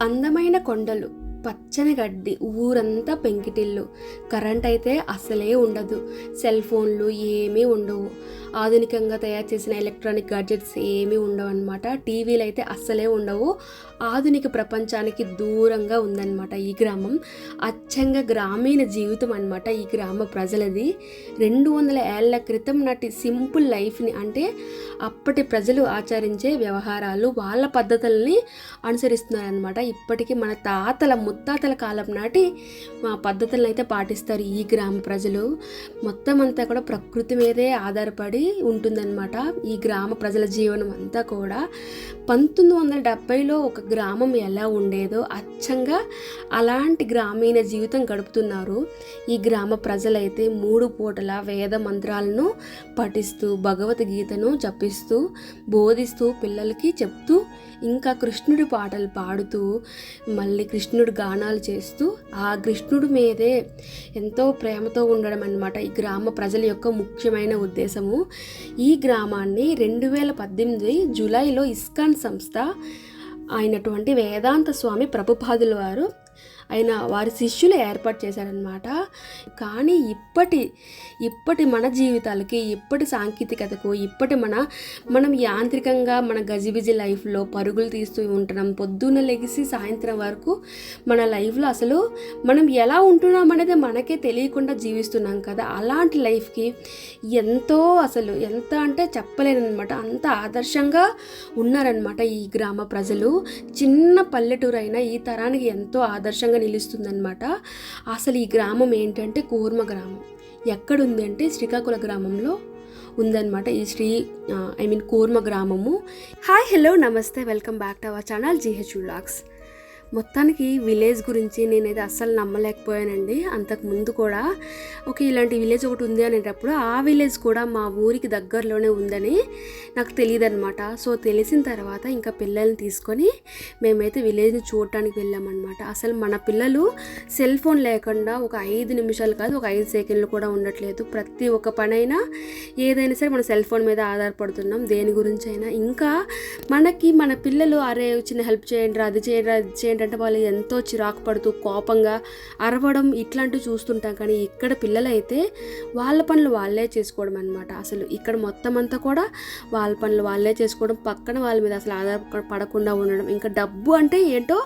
అందమైన కొండలు. పచ్చని గడ్డి ఊరంతా పెంకిటిల్లు. కరెంట్ అయితే అసలే ఉండదు. సెల్ ఫోన్లు ఏమీ ఉండవు. ఆధునికంగా తయారు చేసిన ఎలక్ట్రానిక్ గాడ్జెట్స్ ఏమీ ఉండవు అనమాట టీవీలు అయితే అస్సలే ఉండవు. ఆధునిక ప్రపంచానికి దూరంగా ఉందన్నమాట ఈ గ్రామం. అచ్చంగా గ్రామీణ జీవితం అన్నమాట ఈ గ్రామ ప్రజలది. రెండు వందల ఏళ్ళ క్రితం నాటి సింపుల్ లైఫ్ని అంటే అప్పటి ప్రజలు ఆచరించే వ్యవహారాలు వాళ్ళ పద్ధతుల్ని అనుసరిస్తున్నారనమాట ఇప్పటికీ మన తాతల ముత్తాతల కాలం నాటి ఆ, పద్ధతులను అయితే పాటిస్తారు ఈ గ్రామ ప్రజలు. మొత్తం అంతా కూడా ప్రకృతి మీదే ఆధారపడి ఉంటుందన్నమాట. ఈ గ్రామ ప్రజల జీవనం అంతా కూడా పంతొమ్మిది వందల డెబ్బైలో ఒక గ్రామం ఎలా ఉండేదో అచ్చంగా అలాంటి గ్రామీణ జీవితం గడుపుతున్నారు. ఈ గ్రామ ప్రజలైతే మూడు పూటల వేద మంత్రాలను పఠిస్తూ భగవద్గీతను జపిస్తూ బోధిస్తూ పిల్లలకి చెప్తూ ఇంకా కృష్ణుడి పాటలు పాడుతూ మళ్ళీ కృష్ణుడి గానాలు చేస్తూ ఆ కృష్ణుడి మీదే ఎంతో ప్రేమతో ఉండడం అనమాట ఈ గ్రామ ప్రజల యొక్క ముఖ్యమైన ఉద్దేశము. ఈ గ్రామాన్ని రెండు వేల పద్దెనిమిది జూలైలో ఇస్కాన్ సంస్థ అయినటువంటి వేదాంత స్వామి ప్రభుపాదుల వారు ఆయన వారి శిష్యులు ఏర్పాటు చేశారనమాట కానీ ఇప్పటి ఇప్పటి మన జీవితాలకి ఇప్పటి సాంకేతికతకు ఇప్పటి మన మనం యాంత్రికంగా మన గజిబిజి లైఫ్లో పరుగులు తీస్తూ ఉంటున్నాం. పొద్దున్న లెగిసి సాయంత్రం వరకు మన లైఫ్లో అసలు మనం ఎలా ఉంటున్నాం అనేది మనకే తెలియకుండా జీవిస్తున్నాం కదా. అలాంటి లైఫ్కి ఎంతో అసలు ఎంత అంటే చెప్పలేనమాట అంత ఆదర్శంగా ఉన్నారనమాట ఈ గ్రామ ప్రజలు. చిన్న పల్లెటూరు అయినా ఈ తరానికి ఎంతో ఆదర్శంగా నిలుస్తుందన్నమాట. అసలు ఈ గ్రామం ఏంటంటే కూర్మ గ్రామం. ఎక్కడుంది అంటే శ్రీకాకుళ గ్రామంలో ఉందన్నమాట ఈ శ్రీ ఐ మీన్ కూర్మ గ్రామము. హాయ్ హలో నమస్తే welcome back to our channel GH vlogs. మొత్తానికి విలేజ్ గురించి నేనైతే అస్సలు నమ్మలేకపోయానండి. అంతకు ముందు కూడా ఓకే ఇలాంటి విలేజ్ ఒకటి ఉంది అనేటప్పుడు ఆ విలేజ్ కూడా మా ఊరికి దగ్గరలోనే ఉందని నాకు తెలియదు అనమాట సో తెలిసిన తర్వాత ఇంకా పిల్లల్ని తీసుకొని మేమైతే విలేజ్ని చూడటానికి వెళ్ళామన్నమాట. అసలు మన పిల్లలు సెల్ ఫోన్ లేకుండా ఒక ఐదు నిమిషాలు కాదు ఒక ఐదు సెకండ్లు కూడా ఉండట్లేదు. ప్రతి ఒక్క పనైనా ఏదైనా సరే మన సెల్ ఫోన్ మీద ఆధారపడుతున్నాం. దేని గురించి అయినా. ఇంకా మనకి మన పిల్లలు అరే చిన్న హెల్ప్ చేయండి రా, అది చేయండి అది చేయండి అంటే వాళ్ళు ఎంతో చిరాకు పడుతూ కోపంగా అరవడం ఇట్లాంటివి చూస్తుంటాం. కానీ ఇక్కడ పిల్లలైతే వాళ్ళ పనులు వాళ్ళే చేసుకోవడం అనమాట అసలు ఇక్కడ మొత్తం అంతా కూడా వాళ్ళ పనులు వాళ్ళే చేసుకోవడం పక్కన వాళ్ళ మీద అసలు ఆధారపడకుండా ఉండడం. ఇంకా డబ్బు అంటే ఏంటో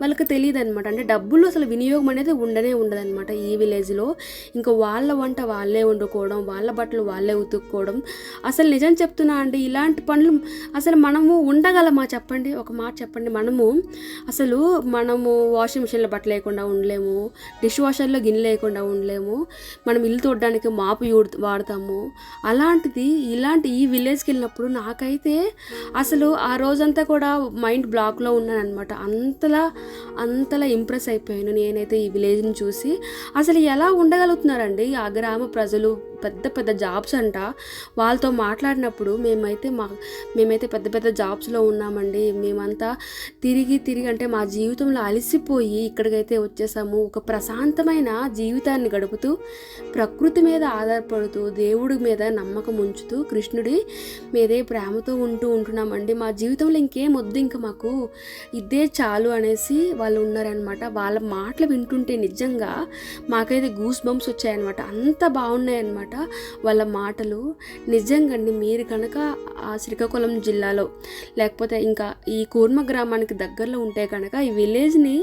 వాళ్ళకి తెలియదు అనమాట అంటే డబ్బులు అసలు వినియోగం అనేది ఉండనే ఉండదన్నమాట ఈ విలేజ్లో. ఇంకా వాళ్ళ వంట వాళ్ళే వండుకోవడం వాళ్ళ బట్టలు వాళ్ళే ఉతుక్కోవడం. అసలు నిజం చెప్తున్నా అండి ఇలాంటి పనులు అసలు మనము ఉండగలమా చెప్పండి? ఒక మాట చెప్పండి. మనము అసలు మనము వాషింగ్ మిషన్లో బట్టలు లేకుండా ఉండలేము డిష్ వాషర్లో గిన్నె లేకుండా ఉండలేము మనం ఇల్లు తోడడానికి మాపు వాడతాము. అలాంటిది ఇలాంటి ఈ విలేజ్కి వెళ్ళినప్పుడు నాకైతే అసలు ఆ రోజంతా కూడా మైండ్ బ్లాక్లో ఉన్నాను అనమాట అంతలా అంతలా ఇంప్రెస్ అయిపోయాను నేనైతే ఈ విలేజ్ని చూసి. అసలు ఎలా ఉండగలుగుతున్నారండి ఆ గ్రామ ప్రజలు? పెద్ద పెద్ద జాబ్స్ అంట. వాళ్ళతో మాట్లాడినప్పుడు మేమైతే మా మేమైతే పెద్ద పెద్ద జాబ్స్లో ఉన్నామండి. మేమంతా తిరిగి తిరిగి అంటే మా జీవితంలో అలసిపోయి ఇక్కడికైతే వచ్చేసాము. ఒక ప్రశాంతమైన జీవితాన్ని గడుపుతూ ప్రకృతి మీద ఆధారపడుతూ దేవుడి మీద నమ్మకం ఉంచుతూ కృష్ణుడి మీదే ప్రేమతో ఉంటూ ఉంటున్నామండి. మా జీవితంలో ఇంకేం వద్దు ఇంకా మాకు ఇదే చాలు అనేసి వాళ్ళు ఉన్నారనమాట వాళ్ళ మాటలు వింటుంటే నిజంగా మాకైతే గూస్ బంప్స్ వచ్చాయన్నమాట. అంత బాగున్నాయన్నమాట. వాళ్ళ మాటలు నిజంగా అండి మీరు కనుక ఆ శ్రీకాకుళం జిల్లాలో లేకపోతే ఇంకా ఈ కూర్మ గ్రామానికి దగ్గరలో ఉంటే కనుక ఈ విలేజ్ని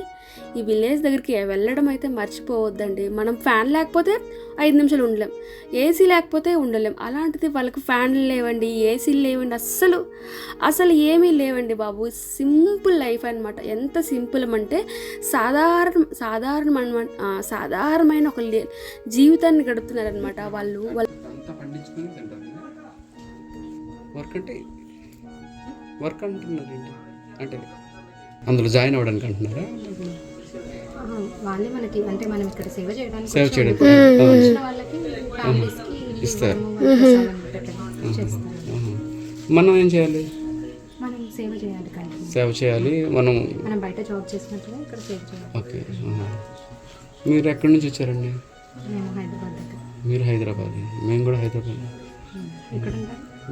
ఈ విలేజ్ దగ్గరికి వెళ్ళడం అయితే మర్చిపోవద్దండి. మనం ఫ్యాన్ లేకపోతే ఐదు నిమిషాలు ఉండలేం. ఏసీ లేకపోతే ఉండలేం. అలాంటిది వాళ్ళకి ఫ్యాన్లు లేవండి ఏసీలు లేవండి అస్సలు అసలు ఏమీ లేవండి బాబు. సింపుల్ లైఫ్ అనమాట ఎంత సింపుల్ అంటే సాధారణ సాధారణ సాధారణమైన ఒక లే- జీవితాన్ని గడుపుతున్నారనమాట వాళ్ళు. వాళ్ళ వర్క్ అంటే వర్క్ అంటే అందులో జాయిన్ అవ్వడానికి అంటున్నారా? ఆ, వాళ్ళే మనకి అంటే మనం ఇక్కడ సేవ చేయడానికి సేవ. చేయడానికి. వచ్చిన వాళ్ళకి ఇస్తారు. మనం ఏం చేయాలి? మనం సేవ చేయాలి సేవ చేయాలి. మనం మనం బయట జాబ్ చేసినట్టుగా ఇక్కడ సేవ చేయాలి. ఓకే. మీరు ఎక్కడి నుంచి వచ్చారండి? మేము హైదరాబాద్ దగ్గర. మీరు హైదరాబాద్. మేము కూడా హైదరాబాద్.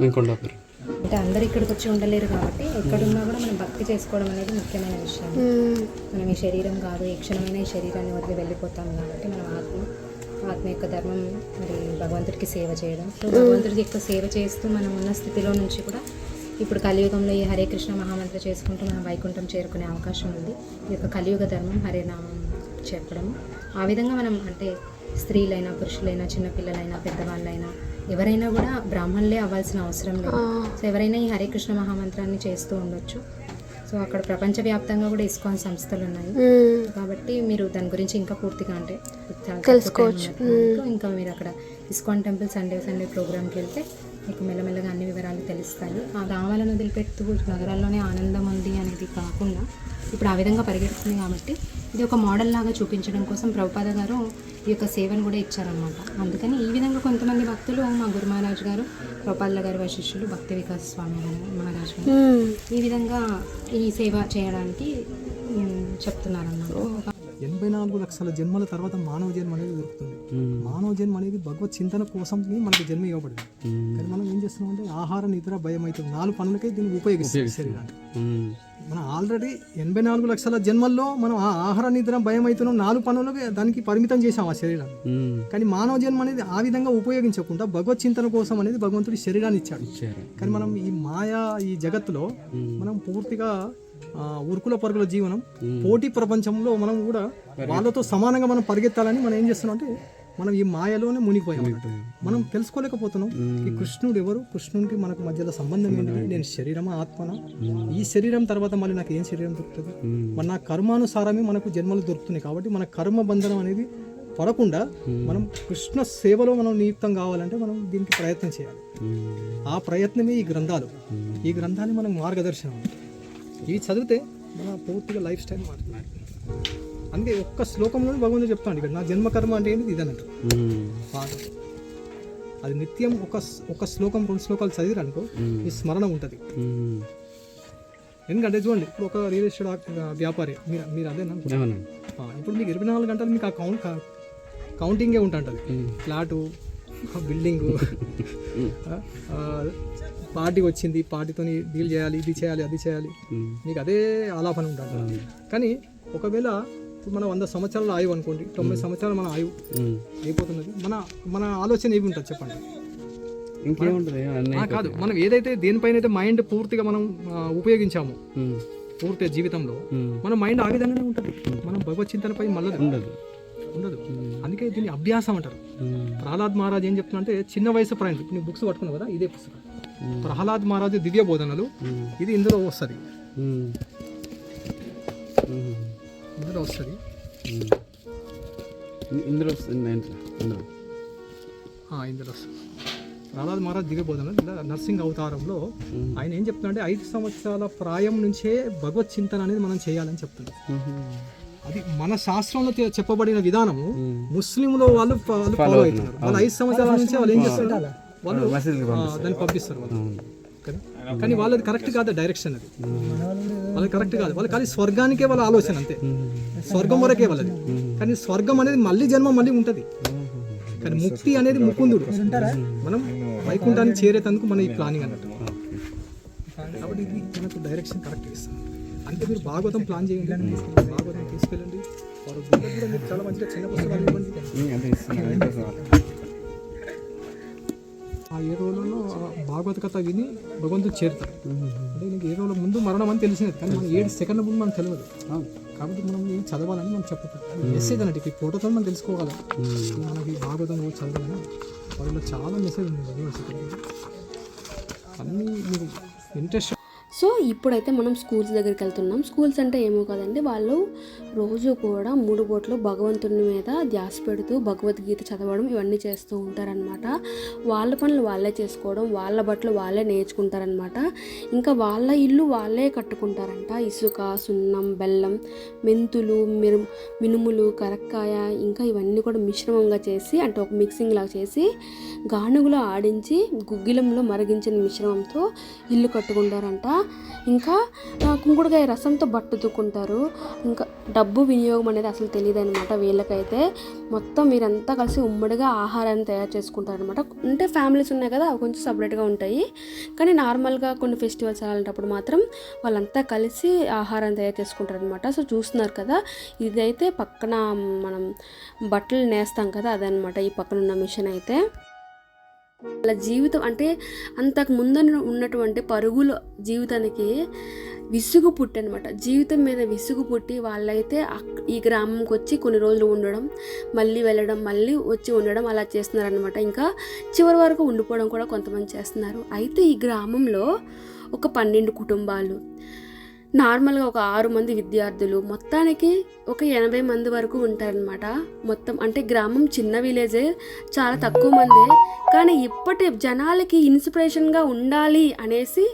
మేము కొండాపురం. అంటే అందరు ఇక్కడికి వచ్చి ఉండలేరు కాబట్టి ఎక్కడున్నా కూడా మనం భక్తి చేసుకోవడం అనేది ముఖ్యమైన విషయం. మనం ఈ శరీరం కాదు ఏ క్షణమైన ఈ శరీరాన్ని వదిలి వెళ్ళిపోతాం కాబట్టి మనం ఆత్మ ఆత్మ యొక్క ధర్మం మరి భగవంతుడికి సేవ చేయడం. సో భగవంతుడికి ఎక్కువ సేవ చేస్తూ మనం ఉన్న స్థితిలో నుంచి కూడా ఇప్పుడు కలియుగంలో ఈ హరే కృష్ణ మహామంత్ర చేసుకుంటూ మనం వైకుంఠం చేరుకునే అవకాశం ఉంది. ఈ యొక్క కలియుగ ధర్మం హరేనామం చెప్పడం ఆ విధంగా మనం అంటే స్త్రీలైనా పురుషులైనా చిన్నపిల్లలైనా పెద్దవాళ్ళైనా ఎవరైనా కూడా బ్రాహ్మణులే అవ్వాల్సిన అవసరం లేదు. సో ఎవరైనా ఈ హరే కృష్ణ మహామంత్రాన్ని చేస్తూ ఉండొచ్చు. సో అక్కడ ప్రపంచవ్యాప్తంగా కూడా ఇస్కాన్ సంస్థలు ఉన్నాయి కాబట్టి మీరు దాని గురించి ఇంకా పూర్తిగా అంటే ఉన్నప్పుడు ఇంకా మీరు అక్కడ ఇస్కాన్ టెంపుల్ సండే సండే ప్రోగ్రామ్కి వెళ్తే మీకు మెల్లమెల్లగా అన్ని వివరాలు తెలుస్తాయి. ఆ గ్రామాలను వదిలిపెడుతూ నగరాల్లోనే ఆనందం ఉంది అనేది కాకుండా ఇప్పుడు ఆ విధంగా పరిగెడుతుంది కాబట్టి ఇది ఒక మోడల్ లాగా చూపించడం కోసం ప్రభుపాద గారు ఈ యొక్క సేవను కూడా ఇచ్చారనమాట అందుకని ఈ విధంగా కొంతమంది భక్తులు మా గురు మహారాజ్ గారు ప్రభుపాదుల గారి వశిష్యులు భక్తి వికాస్ స్వామి గారు మహారాజ్ గారు ఈ విధంగా ఈ సేవ చేయడానికి చెప్తున్నారన్నమాట. ఎనభై నాలుగు లక్షల జన్మల తర్వాత మానవ జన్మ అనేది దొరుకుతుంది. మానవ జన్మ అనేది భగవత్ చింతన కోసం మనకి జన్మ ఇవ్వబడింది. కానీ మనం ఏం చేస్తున్నాం అంటే ఆహార నిద్ర భయం అవుతుంది నాలుగు పనులకే దీన్ని ఉపయోగిస్తాం శరీరాన్ని మనం ఆల్రెడీ ఎనభై నాలుగు లక్షల జన్మల్లో మనం ఆ ఆహార నిద్ర భయం అవుతున్నాం నాలుగు పనులకి దానికి పరిమితం చేసాం ఆ శరీరాన్ని. కానీ మానవ జన్మ అనేది ఆ విధంగా ఉపయోగించకుండా భగవత్ చింతన కోసం అనేది భగవంతుడి శరీరాన్ని ఇచ్చాడు. కానీ మనం ఈ మాయా ఈ జగత్తులో మనం పూర్తిగా ఉరుకుల పరుగుల జీవనం పోటీ ప్రపంచంలో మనం కూడా వాళ్ళతో సమానంగా మనం పరిగెత్తాలని మనం ఏం చేస్తున్నాం అంటే మనం ఈ మాయలోనే మునిగిపోయాం. మనం తెలుసుకోలేకపోతున్నాం. ఈ కృష్ణుడు ఎవరు? కృష్ణునికి మనకు మధ్యలో సంబంధం ఏంటి? నేను శరీరమా ఆత్మనా? ఈ శరీరం తర్వాత మళ్ళీ నాకు ఏం శరీరం దొరుకుతుంది? మన నా కర్మానుసారమే మనకు జన్మలు దొరుకుతున్నాయి కాబట్టి మన కర్మ బంధనం అనేది పడకుండా మనం కృష్ణ సేవలో మనం నియుక్తం కావాలంటే మనం దీనికి ప్రయత్నం చేయాలి. ఆ ప్రయత్నమే ఈ గ్రంథాలు. ఈ గ్రంథాలు మనకు మార్గదర్శనం. ఇవి చదివితే మన పూర్తిగా లైఫ్ స్టైల్ మారుతుంది. అందుకే ఒక్క శ్లోకంలో భగవంతుడు చెప్తాడు. ఇక్కడ నా జన్మ కర్మ అంటే ఏంటి? ఇదన్నట్టు. పాట. అది నిత్యం ఒక ఒక శ్లోకం రెండు శ్లోకాలు చదివిరనుకో ఈ స్మరణ ఉంటుంది. ఎందుకంటే చూడండి ఇప్పుడు ఒక రియల్ ఎస్టేట్ వ్యాపారి మీరు మీరు అదేనా? ఇప్పుడు మీకు ఇరవై నాలుగు గంటలు మీకు ఆ కౌంట్ కౌంటింగే ఉంటుంటుంది. ఫ్లాటు బిల్డింగు పార్టీ వచ్చింది పార్టీతో డీల్ చేయాలి ఇది చేయాలి అది చేయాలి. మీకు అదే ఆలాపన ఉంటుంది. కానీ ఒకవేళ ఇప్పుడు మన వంద సంవత్సరాల ఆయువు అనుకోండి తొంభై సంవత్సరాలు మన ఆయువు అయిపోతున్నది. మన మన ఆలోచన ఏమి ఉంటుంది చెప్పండి? ఇంకేముంటుంది? కాదు మనం ఏదైతే దేనిపైన అయితే మైండ్ పూర్తిగా మనం ఉపయోగించామో పూర్తిగా జీవితంలో మన మైండ్ ఆ విధంగానే ఉంటుంది. మనం భగవత్ చింతనపై మళ్ళీ ఉండదు. ఉండదు అందుకే దీన్ని అభ్యాసం అంటారు. ప్రహ్లాద్ మహారాజ్ ఏం చెప్తున్నా అంటే చిన్న వయసు ప్రయాణం ఇప్పుడు నీ బుక్స్ పట్టుకున్నావు కదా ఇదే పుస్తకం. ప్రహ్లాద్ మహారాజు దివ్య బోధనలు ఇది ఇందులో వస్తుంది. ఇందులో వస్తుంది. ఇందులో వస్తుంది ఇందులో. ఇందులో వస్తుంది. ప్రహ్లాద్ మహారాజ్ ఇలా నర్సింగ్ అవతారంలో ఆయన ఏం చెప్తున్నా అంటే ఐదు సంవత్సరాల ప్రాయం నుంచే భగవత్ చింతన అనేది మనం చేయాలని చెప్తున్నారు అది మన శాస్త్రంలో చెప్పబడిన విధానము. ముస్లింలో వాళ్ళు ఫాలో అవుతున్నారు. వాళ్ళు ఐదు సంవత్సరాల నుంచి వాళ్ళు ఏం చేస్తారు వాళ్ళు దాన్ని పంపిస్తారు. వాళ్ళు? కానీ వాళ్ళది కరెక్ట్ కాదు డైరెక్షన్ అది. వాళ్ళది కరెక్ట్ కాదు. వాళ్ళు కానీ స్వర్గానికే వాళ్ళ ఆలోచన అంతే. స్వర్గం వరకే వాళ్ళది. కానీ స్వర్గం అనేది మళ్ళీ జన్మ మళ్ళీ ఉంటుంది. కానీ ముక్తి అనేది ముకుందుడు. మనం వైకుంఠానికి చేరేటందుకు మన ఈ ప్లానింగ్ అన్నట్టు. కాబట్టి ఇది మనకు డైరెక్షన్ కరెక్ట్ ఇస్తుంది అంటే మీరు భాగవతం ప్లాన్ చేయండి. భాగవతం తీసుకెళ్ళండి. వారు వీళ్ళకి కూడా మీరు చాలా మంచిగా చిన్న పుస్తకాలు ఇవ్వండి. ఆ ఏ రోజులలో భాగవత కథ విని భగవంతుడు చేరుతారు అంటే నీకు ఏ రోజుల ముందు మరణం అని తెలిసినది కానీ మనం ఏడు సెకండ్ల ముందు మనకు తెలియదు. కాబట్టి మనం ఇది చదవాలని మనం చెప్పదు మెసేజ్ అన్నట్టు ఈ ఫోటోతో మనం తెలుసుకోగలం. మనకి భాగవతం చదవాలని వాళ్ళలో చాలా మెసేజ్ ఉంది. అన్నీ మీరు ఇంట్రెస్ట్ సో ఇప్పుడైతే మనం స్కూల్స్ దగ్గరికి వెళ్తున్నాం. స్కూల్స్ అంటే ఏమో కదండి వాళ్ళు రోజు కూడా మూడు పూట్లు భగవంతుని మీద ధ్యాస పెడుతూ భగవద్గీత చదవడం ఇవన్నీ చేస్తూ ఉంటారనమాట వాళ్ళ పనులు వాళ్ళే చేసుకోవడం వాళ్ళ బట్టలు వాళ్ళే నేర్చుకుంటారనమాట ఇంకా వాళ్ళ ఇల్లు వాళ్ళే కట్టుకుంటారంట. ఇసుక సున్నం బెల్లం మెంతులు మిరు మినుములు కరక్కాయ ఇంకా ఇవన్నీ కూడా మిశ్రమంగా చేసి అంటే ఒక మిక్సింగ్ లాగా చేసి గానుగులో ఆడించి గుగ్గిలంలో మరిగించిన మిశ్రమంతో ఇల్లు కట్టుకుంటారంట. ఇంకా కుంకుడుకాయ రసంతో బట్టు దుక్కుంటారు ఇంకా డబ్బు వినియోగం అనేది అసలు తెలియదు అనమాట వీళ్ళకైతే. మొత్తం మీరంతా కలిసి ఉమ్మడిగా ఆహారాన్ని తయారు చేసుకుంటారు అనమాట అంటే ఫ్యామిలీస్ ఉన్నాయి కదా అవి కొంచెం సపరేట్గా ఉంటాయి. కానీ నార్మల్గా కొన్ని ఫెస్టివల్స్ అలాంటప్పుడు మాత్రం వాళ్ళంతా కలిసి ఆహారం తయారు చేసుకుంటారు అనమాట సో చూస్తున్నారు కదా ఇదైతే పక్కన మనం బట్టలు నేస్తాం కదా అదనమాట ఈ పక్కన ఉన్న మిషన్ అయితే. వాళ్ళ జీవితం అంటే అంతకు ముందు ఉన్నటువంటి పరుగుల జీవితానికి విసుగు పుట్టి అనమాట జీవితం మీద విసుగు పుట్టి వాళ్ళైతే ఈ గ్రామంకి వచ్చి కొన్ని రోజులు ఉండడం మళ్ళీ వెళ్ళడం మళ్ళీ వచ్చి ఉండడం అలా చేస్తున్నారనమాట ఇంకా చివరి వరకు ఉండిపోవడం కూడా కొంతమంది చేస్తున్నారు. అయితే ఈ గ్రామంలో ఒక పన్నెండు కుటుంబాలు నార్మల్గా ఒక ఆరు మంది విద్యార్థులు మొత్తానికి ఒక ఎనభై మంది వరకు ఉంటారనమాట మొత్తం అంటే గ్రామం చిన్న విలేజే చాలా తక్కువ మందే. కానీ ఇప్పటి జనాలకి ఇన్స్పిరేషన్గా ఉండాలి అనేసి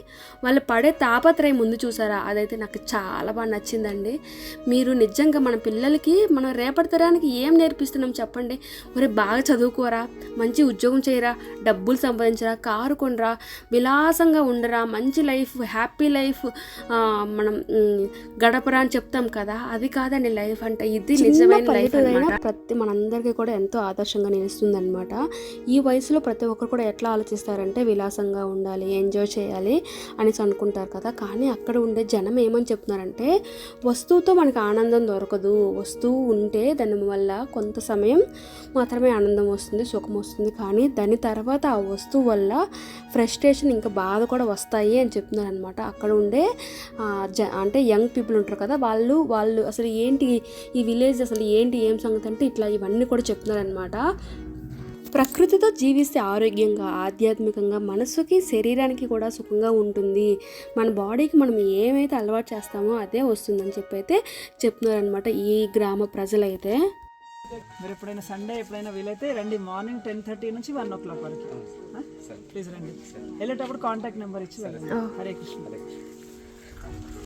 వాళ్ళు పడే తాపత్రయం ముందు చూసారా? అదైతే నాకు చాలా బాగా నచ్చిందండి. మీరు నిజంగా మన పిల్లలకి మనం రేపటి తరానికి ఏం నేర్పిస్తున్నాం చెప్పండి. మరి బాగా చదువుకోరా మంచి ఉద్యోగం చేయరా డబ్బులు సంపాదించరా కారు కొనరా విలాసంగా ఉండరా మంచి లైఫ్ హ్యాపీ లైఫ్ మనం మ్, గడపరా అని చెప్తాం కదా అది కాదండి లైఫ్ అంటే ఇది నిజమైన లైఫ్ అన్నమాట. ప్రతి మనందరికీ కూడా ఎంతో ఆదర్శంగా నిలుస్తుంది అనమాట ఈ వయసులో ప్రతి ఒక్కరు కూడా ఎట్లా ఆలోచిస్తారంటే విలాసంగా ఉండాలి ఎంజాయ్ చేయాలి అనేసి అనుకుంటారు కదా. కానీ అక్కడ ఉండే జనం ఏమని చెప్తున్నారంటే వస్తువుతో మనకి ఆనందం దొరకదు. వస్తువు ఉంటే దాని వల్ల కొంత సమయం మాత్రమే ఆనందం వస్తుంది సుఖం వస్తుంది. కానీ దాని తర్వాత ఆ వస్తువు వల్ల ఫ్రస్ట్రేషన్ ఇంకా బాధ కూడా వస్తాయి అని చెప్తున్నారు అనమాట అక్కడ ఉండే అంటే యంగ్ పీపుల్ ఉంటారు కదా వాళ్ళు వాళ్ళు అసలు ఏంటి ఈ విలేజ్ అసలు ఏంటి ఏం సంగతి అంటే ఇట్లా ఇవన్నీ కూడా చెప్తున్నారు అనమాట ప్రకృతితో జీవిస్తే ఆరోగ్యంగా ఆధ్యాత్మికంగా మనసుకి శరీరానికి కూడా సుఖంగా ఉంటుంది. మన బాడీకి మనం ఏమైతే అలవాటు చేస్తామో అదే వస్తుందని చెప్పి అయితే చెప్తున్నారనమాట ఈ గ్రామ ప్రజలైతే. మీరు ఎప్పుడైనా సండే ఎప్పుడైనా వీలైతే రండి మార్నింగ్ టెన్ థర్టీ నుంచి వన్ ఓ క్లాక్ వరకు. ప్లీజ్ రండి. వెళ్ళేటప్పుడు కాంటాక్ట్ నెంబర్ ఇచ్చి వెళ్ళండి. హరే కృష్ణ.